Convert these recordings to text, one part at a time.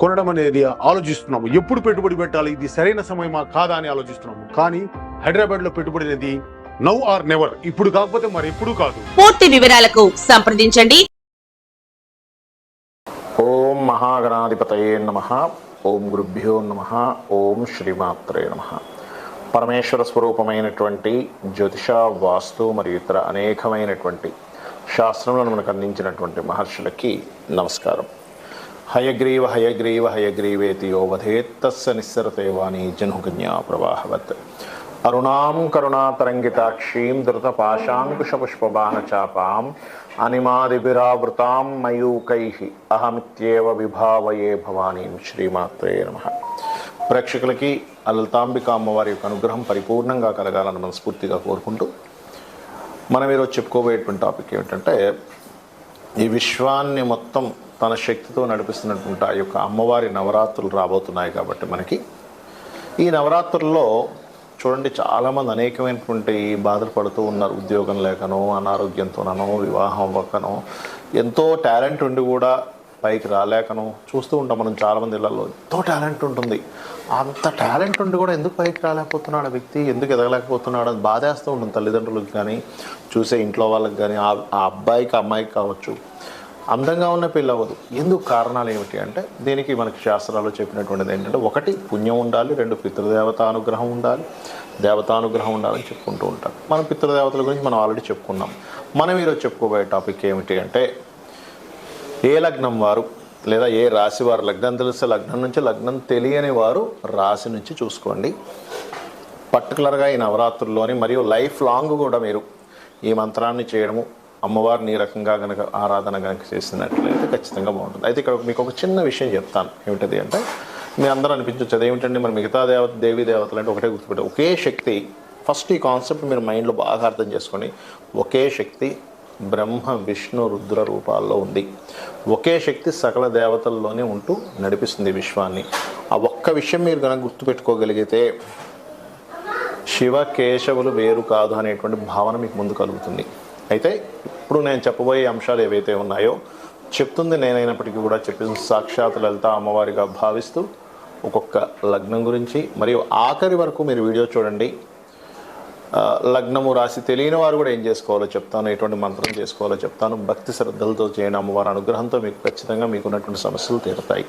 కొనడం అనేది ఆలోచిస్తున్నాము. ఎప్పుడు పెట్టుబడి పెట్టాలి? ఇది సరైన సమయమా? కాదా అని ఆలోచిస్తున్నాము. కానీ హైదరాబాద్లో పెట్టుబడి అనేది నౌ ఆర్ నెవర్. ఇప్పుడు కాకపోతే మరి ఎప్పుడు కాదు. పూర్తి వివరాలకు సంప్రదించండి. ఓం మహాగణాధిపతయే నమ. ఓం గురుభ్యో నమ. ఓం శ్రీమాత్రే నమ. పరమేశ్వర స్వరూపమైనటువంటి జ్యోతిష వాస్తు మరియు ఇతర అనేకమైనటువంటి శాస్త్రములను మనకు అందించినటువంటి మహర్షులకి నమస్కారం. హయగ్రీవ హయగ్రీవ హయగ్రీవేతి యో వధేత్తస్స నిస్సరతే వాణి జనుకన్యా ప్రవాహవత్ అరుణాం కరుణాతరంగితాక్షీం ధృతపాశాంకుశపుష్పబాణచాపాం అనిమాదిభిరావృతాం మయూకై అహమిత్యేవ విభావయే భవానీం శ్రీమాత్రే నమ. ప్రేక్షకులకి ఆ లలితాంబిక అమ్మవారి యొక్క అనుగ్రహం పరిపూర్ణంగా కలగాలని మనస్ఫూర్తిగా కోరుకుంటూ మనం ఈరోజు చెప్పుకోబోయేటువంటి టాపిక్ ఏమిటంటే ఈ విశ్వాన్ని మొత్తం తన శక్తితో నడిపిస్తున్నటువంటి ఆ యొక్క అమ్మవారి నవరాత్రులు రాబోతున్నాయి కాబట్టి మనకి. ఈ నవరాత్రుల్లో చూడండి చాలామంది అనేకమైనటువంటి బాధలు పడుతూ ఉన్నారు. ఉద్యోగం లేకనో అనారోగ్యంతోనో వివాహం అవ్వకనో ఎంతో టాలెంట్ ఉండి కూడా పైకి రాలేకనో చూస్తూ ఉంటాం మనం చాలామంది ఇళ్ళలో ఎంతో టాలెంట్ ఉంటుంది. అంత టాలెంట్ ఉండి కూడా ఎందుకు పైకి రాలేకపోతున్నాడు వ్యక్తి? ఎందుకు ఎదగలేకపోతున్నాడు? అని బాధేస్తూ ఉంటుంది తల్లిదండ్రులకు కానీ చూసే ఇంట్లో వాళ్ళకి కానీ ఆ అబ్బాయికి అమ్మాయికి కావచ్చు. అందంగా ఉన్న పెళ్ళి అవ్వదు ఎందుకు కారణాలు ఏమిటి అంటే దీనికి మనకి శాస్త్రాలు చెప్పినటువంటిది ఏంటంటే ఒకటి పుణ్యం ఉండాలి రెండు పితృదేవత అనుగ్రహం ఉండాలి దేవతానుగ్రహం ఉండాలని చెప్పుకుంటూ ఉంటాం. మనం పితృదేవతల గురించి మనం ఆల్రెడీ చెప్పుకున్నాం. మనం ఈరోజు చెప్పుకోబోయే టాపిక్ ఏమిటి అంటే ఏ లగ్నం వారు లేదా ఏ రాశి వారు లగ్నం తెలిస్తే లగ్నం నుంచి లగ్నం తెలియని వారు రాశి నుంచి చూసుకోండి. పర్టికులర్గా ఈ నవరాత్రుల్లోని మరియు లైఫ్ లాంగ్ కూడా మీరు ఈ మంత్రాన్ని చేయడము అమ్మవారిని ఈ రకంగా గనక ఆరాధన కనుక చేసినట్లయితే ఖచ్చితంగా బాగుంటుంది. అయితే ఇక్కడ మీకు ఒక చిన్న విషయం చెప్తాను. ఏమిటది అంటే మీ అందరూ అనిపించవచ్చు అదేమిటండి మరి మిగతా దేవత దేవీ దేవతలు అంటే ఒకటే గుర్తుపెట్టే. ఒకే శక్తి ఫస్ట్ ఈ కాన్సెప్ట్ మీరు మైండ్లో బాగా అర్థం చేసుకొని ఒకే శక్తి బ్రహ్మ విష్ణు రుద్ర రూపాల్లో ఉంది. ఒకే శక్తి సకల దేవతల్లోనే ఉంటూ నడిపిస్తుంది విశ్వాన్ని. ఆ ఒక్క విషయం మీరు కనుక గుర్తుపెట్టుకోగలిగితే శివ కేశవులు వేరు కాదు అనేటువంటి భావన మీకు ముందు కలుగుతుంది. అయితే ఇప్పుడు నేను చెప్పబోయే అంశాలు ఏవైతే ఉన్నాయో చెప్తుంది నేనైనప్పటికీ కూడా చెప్పిన సాక్షాత్ లలిత అమ్మవారిగా భావిస్తూ ఒక్కొక్క లగ్నం గురించి. మరియు ఆఖరి వరకు మీరు వీడియో చూడండి. లగ్నము రాసి తెలియని వారు కూడా ఏం చేసుకోవాలో చెప్తాను ఎటువంటి మంత్రం చేసుకోవాలో చెప్తాను. భక్తి శ్రద్ధలతో చేయని అమ్మవారి అనుగ్రహంతో మీకు ఖచ్చితంగా మీకున్నటువంటి సమస్యలు తీరుతాయి.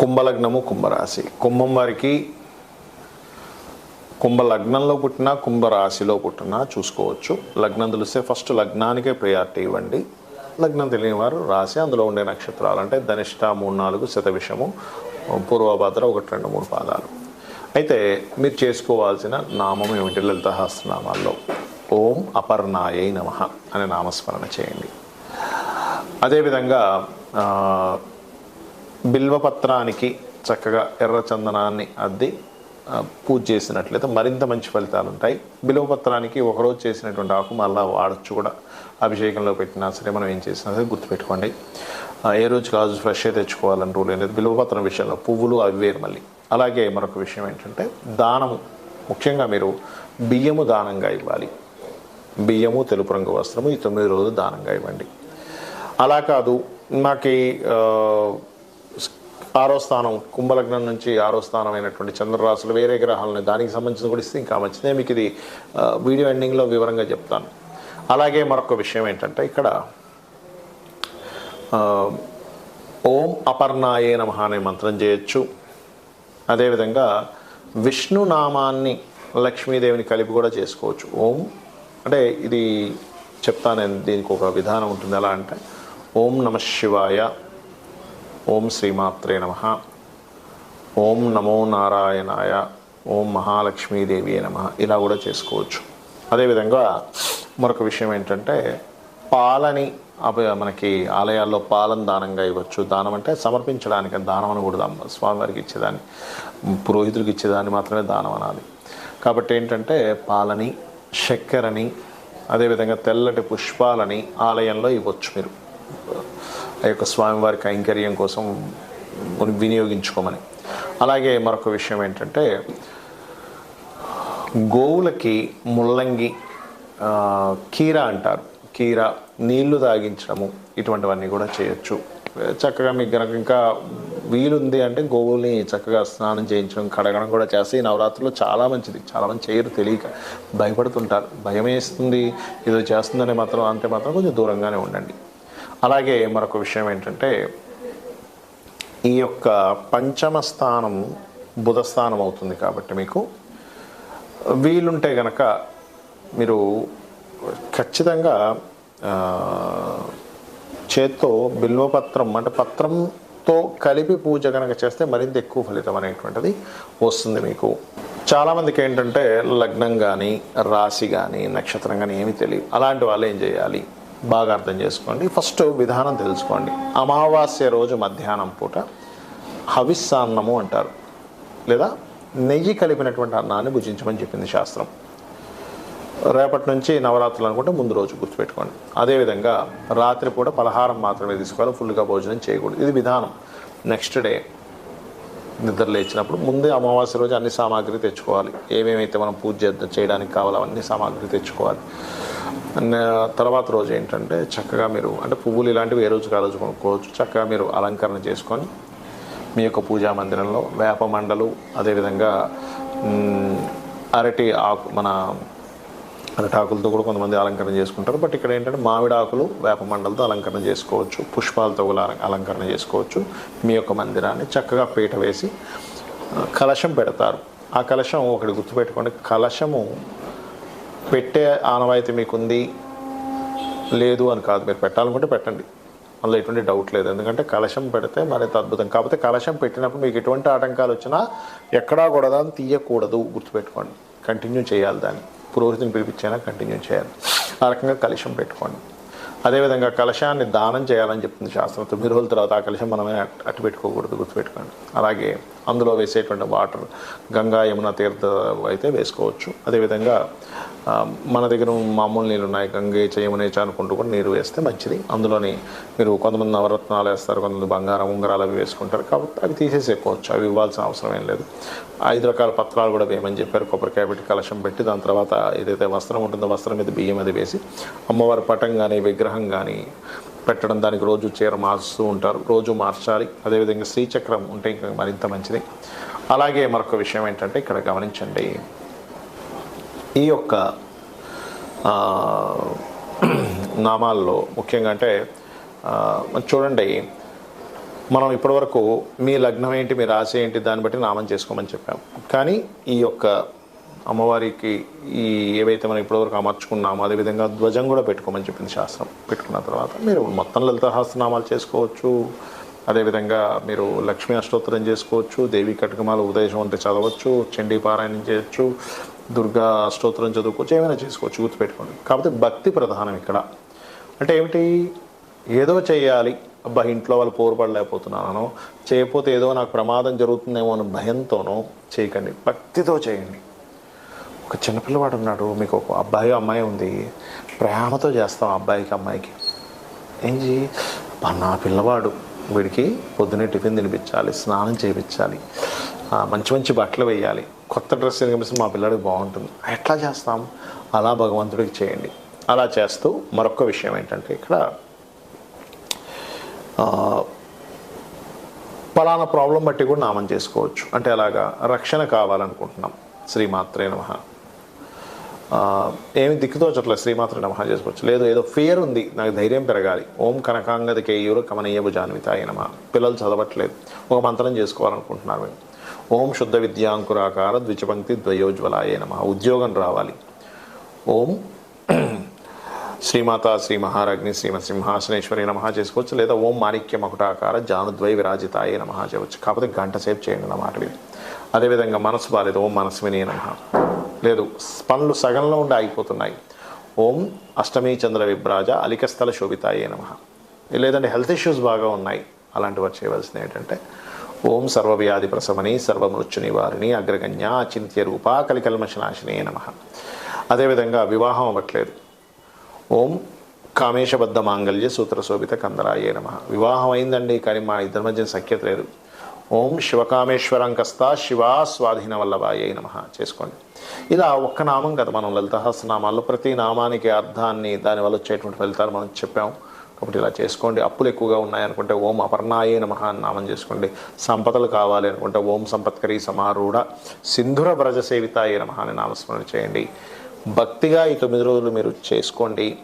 కుంభలగ్నము కుంభరాశి. కుంభం వారికి కుంభ లగ్నంలో పుట్టినా కుంభ రాశిలో పుట్టినా చూసుకోవచ్చు. లగ్నం తెలిస్తే ఫస్ట్ లగ్నానికే ప్రయారిటీ ఇవ్వండి. లగ్నం తెలియని వారు రాశి అందులో ఉండే నక్షత్రాలు అంటే ధనిష్ట మూడు నాలుగు శతవిషము పూర్వభద్ర ఒకటి రెండు మూడు పాదాలు. అయితే మీరు చేసుకోవాల్సిన నామం ఏమిటి? లలితహాస్త్రనామాల్లో ఓం అపర్ణాయై నమ అనే నామస్మరణ చేయండి. అదేవిధంగా బిల్వపత్రానికి చక్కగా ఎర్ర చందనాన్ని అద్ది పూజ చేసినట్లయితే మరింత మంచి ఫలితాలు ఉంటాయి. బిలవపత్రానికి ఒకరోజు చేసినటువంటి ఆకు మళ్ళీ వాడచ్చు కూడా. అభిషేకంలో పెట్టినా సరే మనం ఏం చేసినా సరే గుర్తుపెట్టుకోండి. ఏ రోజు కాజు ఫ్రెష్ తెచ్చుకోవాలని రూల్ అనేది బిలవపత్రం విషయంలో పువ్వులు అవి వేరు మళ్ళీ. అలాగే మరొక విషయం ఏంటంటే దానము. ముఖ్యంగా మీరు బియ్యము దానంగా ఇవ్వాలి. బియ్యము తెలుపు రంగు వస్త్రము ఈ తొమ్మిది రోజులు దానంగా ఇవ్వండి. అలా కాదు నాకు ఆరో స్థానం కుంభలగ్నం నుంచి ఆరో స్థానం అయినటువంటి చంద్రరాశులు వేరే గ్రహాలను దానికి సంబంధించిన కూడా ఇస్తే ఇంకా మంచిదే. మీకు ఇది వీడియో ఎండింగ్లో వివరంగా చెప్తాను. అలాగే మరొక విషయం ఏంటంటే ఇక్కడ ఓం అపర్ణాయే నమ అనే మంత్రం చేయొచ్చు. అదేవిధంగా విష్ణు నామాన్ని లక్ష్మీదేవిని కలిపి కూడా చేసుకోవచ్చు. ఓం అంటే ఇది చెప్తాను దీనికి ఒక విధానం ఉంటుంది. ఎలా అంటే ఓం నమ శివాయ ఓం శ్రీమాత్రే నమ. ఓం నమో నారాయణాయ. ఓం మహాలక్ష్మీదేవి నమ. ఇలా కూడా చేసుకోవచ్చు. అదేవిధంగా మరొక విషయం ఏంటంటే పాలని అభ- మనకి ఆలయాల్లో పాలన దానంగా ఇవ్వచ్చు. దానం అంటే సమర్పించడానికి దానం అనకూడదు అమ్మ స్వామివారికి ఇచ్చేదాన్ని పురోహితుడికి ఇచ్చేదాన్ని మాత్రమే దానం అనాలి. కాబట్టి ఏంటంటే పాలని చక్కెరని అదేవిధంగా తెల్లటి పుష్పాలని ఆలయంలో ఇవ్వచ్చు మీరు. ఆ యొక్క స్వామివారి కైంకర్యం కోసం వినియోగించుకోమని. అలాగే మరొక విషయం ఏంటంటే గోవులకి ముల్లంగి కీర అంటారు. కీర నీళ్ళు తాగించడము ఇటువంటివన్నీ కూడా చేయొచ్చు. చక్కగా మీకు కనుక ఇంకా వీలుంది అంటే గోవుల్ని చక్కగా స్నానం చేయించడం కడగడం కూడా చేస్తే ఈ నవరాత్రులు చాలా మంచిది. చాలామంది చేయరు తెలియక. భయపడుతుంటారు. భయం వేస్తుంది ఏదో చేస్తుందని మాత్రం అంటే మాత్రం కొంచెం దూరంగానే ఉండండి. అలాగే మరొక విషయం ఏంటంటే ఈ యొక్క పంచమ స్థానం బుధ స్థానం అవుతుంది కాబట్టి మీకు వీలుంటే గనక మీరు ఖచ్చితంగా చేత్తో బిల్వపత్రం అంటే పత్రంతో కలిపి పూజ కనుక చేస్తే మరింత ఎక్కువ ఫలితం అనేటువంటిది వస్తుంది మీకు. చాలామందికి ఏంటంటే లగ్నం కానీ రాశి కానీ నక్షత్రం కానీ ఏమీ తెలియదు అలాంటి వాళ్ళు ఏం చేయాలి? బాగా అర్థం చేసుకోండి. ఫస్ట్ విధానం తెలుసుకోండి. అమావాస్య రోజు మధ్యాహ్నం పూట హవిస్సాన్నము అంటారు. లేదా నెయ్యి కలిపినటువంటి అన్నాన్ని భుజించమని చెప్పింది శాస్త్రం. రేపటి నుంచి నవరాత్రులు అనుకుంటే ముందు రోజు గుర్తుపెట్టుకోండి. అదేవిధంగా రాత్రి పూట పలహారం మాత్రమే తీసుకోవాలి. ఫుల్గా భోజనం చేయకూడదు. ఇది విధానం. నెక్స్ట్ డే నిద్ర లేచినప్పుడు ముందే అమావాస్య రోజు అన్ని సామాగ్రి తెచ్చుకోవాలి. ఏమేమైతే మనం పూజ చేయడానికి కావాలో అన్ని సామాగ్రి తెచ్చుకోవాలి. తర్వాత రోజు ఏంటంటే చక్కగా మీరు అంటే పువ్వులు ఇలాంటివి ఏ రోజు ఆ కొనుక్కోవచ్చు. చక్కగా మీరు అలంకరణ చేసుకొని మీ యొక్క పూజా మందిరంలో వేప మండలు అదేవిధంగా అరటి ఆకు మన అరటి ఆకులతో కూడా కొంతమంది అలంకరణ చేసుకుంటారు. బట్ ఇక్కడ ఏంటంటే మామిడి ఆకులు వేప మండలతో అలంకరణ చేసుకోవచ్చు. పుష్పాలతో కూడా అలంకరణ చేసుకోవచ్చు. మీ యొక్క మందిరాన్ని చక్కగా పీట వేసి కలశం పెడతారు. ఆ కలశం ఒకటి గుర్తుపెట్టుకోండి. కలశము పెట్టే ఆనవాయితీ మీకుంది? లేదు అని కాదు. మీరు పెట్టాలనుకుంటే పెట్టండి. అందులో ఎటువంటి డౌట్ లేదు. ఎందుకంటే కలశం పెడితే మరింత అద్భుతం. కాకపోతే కలశం పెట్టినప్పుడు మీకు ఎటువంటి ఆటంకాలు వచ్చినా ఎక్కడా కూడా దాన్ని తీయకూడదు. గుర్తుపెట్టుకోండి. కంటిన్యూ చేయాలి దాన్ని. పురోహితుని పిలిపించైనా కంటిన్యూ చేయాలి. ఆ రకంగా కలశం పెట్టుకోండి. అదేవిధంగా కలశాన్ని దానం చేయాలని చెప్తుంది శాస్త్రం తొమ్మిది రోజుల తర్వాత ఆ కలశం మనమే అట్టు పెట్టుకోకూడదు. గుర్తుపెట్టుకోండి. అలాగే అందులో వేసేటువంటి వాటర్ గంగా యమున తీర్థ అయితే వేసుకోవచ్చు. అదేవిధంగా మన దగ్గర మామూలు నీళ్ళు ఉన్నాయి. గంగే యమునేచ అనుకుంటూ కూడా నీరు వేస్తే మంచిది. అందులోని మీరు కొంతమంది నవరత్నాలు వేస్తారు కొంతమంది బంగారం ఉంగరాలు అవి వేసుకుంటారు. కాబట్టి అవి తీసేసేసుకోవచ్చు అవి ఇవ్వాల్సిన అవసరం ఏం లేదు. ఐదు రకాల పత్రాలు కూడా వేయమని చెప్పారు. కొబ్బరికాయ పెట్టి కలశం పెట్టి దాని తర్వాత ఏదైతే వస్త్రం ఉంటుందో వస్త్రం మీద బియ్యం అది వేసి అమ్మవారి పటం కానీ విగ్రహం కానీ పెట్టడం దానికి రోజు చీర మార్చుతూ ఉంటారు. రోజు మార్చాలి. అదేవిధంగా శ్రీచక్రం ఉంటే ఇంకా మరింత మంచిది. అలాగే మరొక విషయం ఏంటంటే ఇక్కడ గమనించండి. ఈ యొక్క నామాల్లో ముఖ్యంగా అంటే చూడండి. మనం ఇప్పటివరకు మీ లగ్నం ఏంటి మీ రాశి ఏంటి దాన్ని బట్టి నామం చేసుకోమని చెప్పాం. కానీ ఈ యొక్క అమ్మవారికి ఈ ఏవైతే మనం ఇప్పటివరకు అమర్చుకున్నామో అదేవిధంగా ధ్వజం కూడా పెట్టుకోమని చెప్పింది శాస్త్రం. పెట్టుకున్న తర్వాత మీరు మొత్తం లలిత చేసుకోవచ్చు. అదేవిధంగా మీరు లక్ష్మీ అష్టోత్తరం చేసుకోవచ్చు దేవి కటకమాలు ఉదయం అంటే చదవచ్చు చండీ పారాయణం చేయొచ్చు దుర్గా అష్టోత్తరం చదువుకోవచ్చు ఏమైనా చేసుకోవచ్చు గుర్తుపెట్టుకోండి. కాకపోతే భక్తి ప్రధానం ఇక్కడ. అంటే ఏమిటి? ఏదో చేయాలి. అబ్బా ఇంట్లో వాళ్ళు పోరుపడలేకపోతున్నానో చేయకపోతే ఏదో నాకు ప్రమాదం జరుగుతుందేమో అని భయంతోనో చేయకండి. భక్తితో చేయండి. ఒక చిన్నపిల్లవాడు ఉన్నాడు మీకు ఒక అబ్బాయి అమ్మాయి ఉంది. ప్రేమతో చేస్తాం ఆ అబ్బాయికి అమ్మాయికి. ఏం నా పిల్లవాడు వీడికి పొద్దున్నే టిఫిన్ తినిపించాలి స్నానం చేయించాలి మంచి మంచి బట్టలు వేయాలి కొత్త డ్రెస్ కనిపిస్తే మా పిల్లడికి బాగుంటుంది. ఎట్లా చేస్తాం? అలా భగవంతుడికి చేయండి. అలా చేస్తూ మరొక విషయం ఏంటంటే ఇక్కడ పలానా ప్రాబ్లం బట్టి కూడా నామం చేసుకోవచ్చు. అంటే అలాగా రక్షణ కావాలనుకుంటున్నాం. శ్రీమాత్రే నమ. ఏమి దిక్కుతోచట్లేదు శ్రీమాత్ర నమహ చేసుకోవచ్చు. లేదు ఏదో ఫియర్ ఉంది నాకు ధైర్యం పెరగాలి. ఓం కనకాంగది కేయూరు కమనీయపు భుజాన్వితాయ నమ. పిల్లలు చదవట్లేదు. ఒక మంత్రం చేసుకోవాలనుకుంటున్నారు మేము ఓం శుద్ధ విద్యాంకురాకార ద్విచపంక్తి ద్వయోజ్వలాయ నమ. ఉద్యోగం రావాలి. ఓం శ్రీమాత శ్రీ మహారాజ్ని శ్రీమ సింహాసనేశ్వరి నమ చేసుకోవచ్చు. లేదా ఓం మాణిక్య మకుటాకార జానుద్వై విరాజితాయ నమ చేయవచ్చు. కాకపోతే గంట సేపు చేయండి నా మాట అదేవిధంగా మనసు బాలేదు. ఓం మనస్విని నమ. లేదు పనులు సగంలో ఉండి ఆగిపోతున్నాయి. ఓం అష్టమీ చంద్ర విభ్రాజ అలికస్థల శోభితాయే నమ. లేదంటే హెల్త్ ఇష్యూస్ బాగా ఉన్నాయి. అలాంటి వారు చేయవలసింది ఏంటంటే ఓం సర్వవ్యాధి ప్రసమని సర్వమృత్యు నివారిణి అగ్రగణ్య అచింత్య రూప కలికల్మశనాశినే నమ. అదేవిధంగా వివాహం అవ్వట్లేదు. ఓం కామేశబద్ధ మాంగళ్య సూత్ర శోభిత కందరాయే నమ. వివాహం అయిందండి కానీ మా ఇద్దరి మధ్య సఖ్యత లేదు. ఓం శివకామేశ్వరం కస్తా శివా స్వాధీన వల్లభాయే నమ. చేసుకోండి. ఇలా ఒక్క నామం కదా మనం లలితహాసనామాల్లో ప్రతి నామానికి అర్థాన్ని దానివల్ల వచ్చేటువంటి ఫలితాలు మనం చెప్పాం. కాబట్టి ఇలా చేసుకోండి. అప్పులు ఎక్కువగా ఉన్నాయనుకుంటే ఓం అపర్ణాయే నమ అని నామం చేసుకోండి. సంపదలు కావాలి అనుకుంటే ఓం సంపత్కరి సమారూఢ సింధుర వ్రజ సేవితాయే నమ అని నామస్మరణ చేయండి. భక్తిగా ఈ తొమ్మిది రోజులు మీరు చేసుకోండి.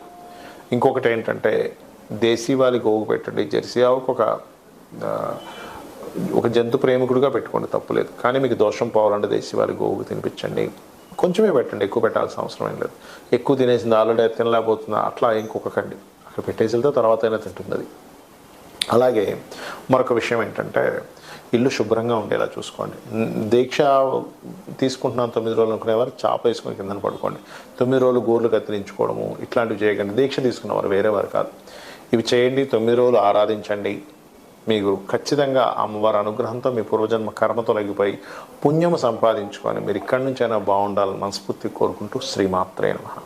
ఇంకొకటి ఏంటంటే దేశీవాలి గోగు పెట్టండి. జెర్సీ ఆవుకు ఒక ఒక జంతు ప్రేమికుడిగా పెట్టుకోండి తప్పులేదు కానీ మీకు దోషం పోవాలంటే దేశీవాలి గోవుకు తినిపించండి. కొంచెమే పెట్టండి ఎక్కువ పెట్టాల్సిన అవసరం ఏం లేదు. ఎక్కువ తినేసింది ఆల్రెడీ తినలేకపోతుందా తినలేకపోతుంది అట్లా ఇంకొకకండి. అక్కడ పెట్టేసి వెళ్తే తర్వాత అయినా తింటుంది అది అలాగే మరొక విషయం ఏంటంటే ఇల్లు శుభ్రంగా ఉండేలా చూసుకోండి. దీక్ష తీసుకుంటున్నాను తొమ్మిది రోజులు అనుకునేవారు చాప వేసుకుని కిందన పడుకోండి. తొమ్మిది రోజులు గోర్లు కత్తిరించుకోవడము ఇట్లాంటివి చేయకండి. దీక్ష తీసుకున్నవారు వేరే వారు కాదు. ఇవి చేయండి తొమ్మిది రోజులు ఆరాధించండి. మీకు ఖచ్చితంగా అమ్మవారి అనుగ్రహంతో మీ పూర్వజన్మ కర్మ తొలగిపోయి పుణ్యము సంపాదించుకొని మీరు ఇక్కడి నుంచైనా బాగుండాలని మనస్ఫూర్తి కోరుకుంటూ శ్రీమాత్రే నమః.